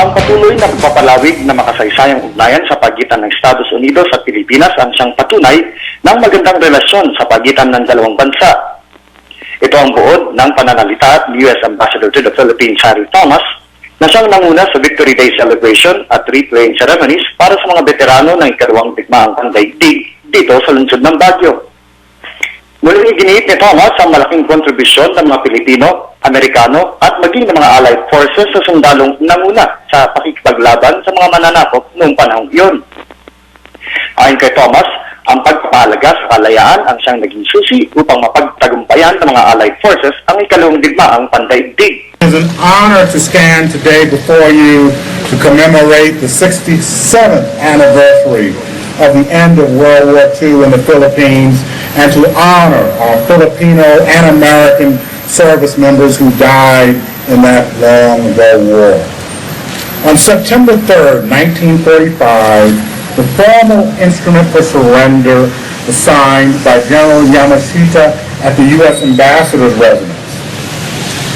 Ang patuloy na pagpapalawig na makasaysayang ugnayan sa pagitan ng Estados Unidos at Pilipinas ang siyang patunay ng magandang relasyon sa pagitan ng dalawang bansa. Ito ang buod ng pananalita ni U.S. Ambassador to the Philippines, Harry Thomas, na siyang nanguna sa Victory Day celebration at wreath-laying ceremonies para sa mga veterano ng ikalawang digmaang pandaigdig dito sa lungsod ng Baguio. Muling iginiit ni Thomas ang malaking kontribusyon ng mga Pilipino, Amerikano at maging ng mga allied forces sa sundalong nanguna sa pakikipaglaban sa mga mananakop noong panahong iyon. Ayon kay Thomas, ang pagpapahalaga sa kalayaan ang siyang naging susi upang mapagtagumpayan ng mga allied forces ang ikalawang digmaang pandaigdig. It is an honor to stand today before you to commemorate the 67th anniversary of the end of World War II in the Philippines and to honor our Filipino and American service members who died in that long ago war. On September 3rd, 1945, the formal instrument for surrender was signed by General Yamashita at the U.S. Ambassador's residence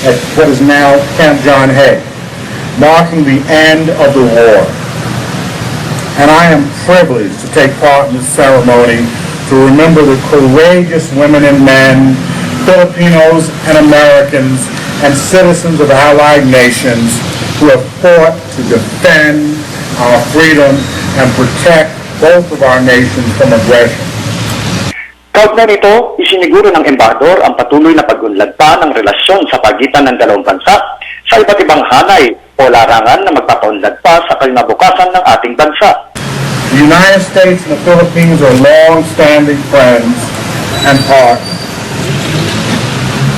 at what is now Camp John Hay, marking the end of the war. And I am privileged to take part in this ceremony to remember the courageous women and men, Filipinos and Americans, and citizens of allied nations who have fought to defend our freedom and protect both of our nations from aggression. Kaugnay nito, isiniguro ng embahador ang patuloy na pagunlad pa ng relasyon sa pagitan ng dalawang bansa sa iba't ibang hanay o larangan na magpapaunlad pa sa kalinabukasan ng ating bansa. The United States and the Philippines are long-standing friends and partners.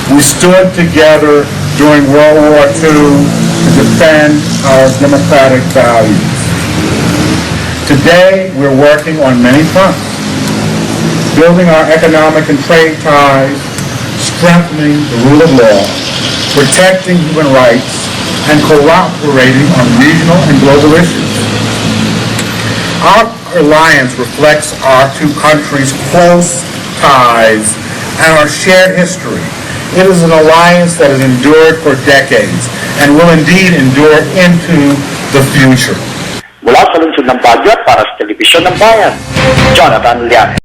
We stood together during World War II to defend our democratic values. Today, we're working on many fronts, building our economic and trade ties, strengthening the rule of law, protecting human rights, and cooperating on regional and global issues. Our alliance reflects our two countries' close ties and our shared history. It is an alliance that has endured for decades and will indeed endure into the future. Mula sa lungsod ng Baguio para sa Telebisyon ng Bayan, Jonathan Lian.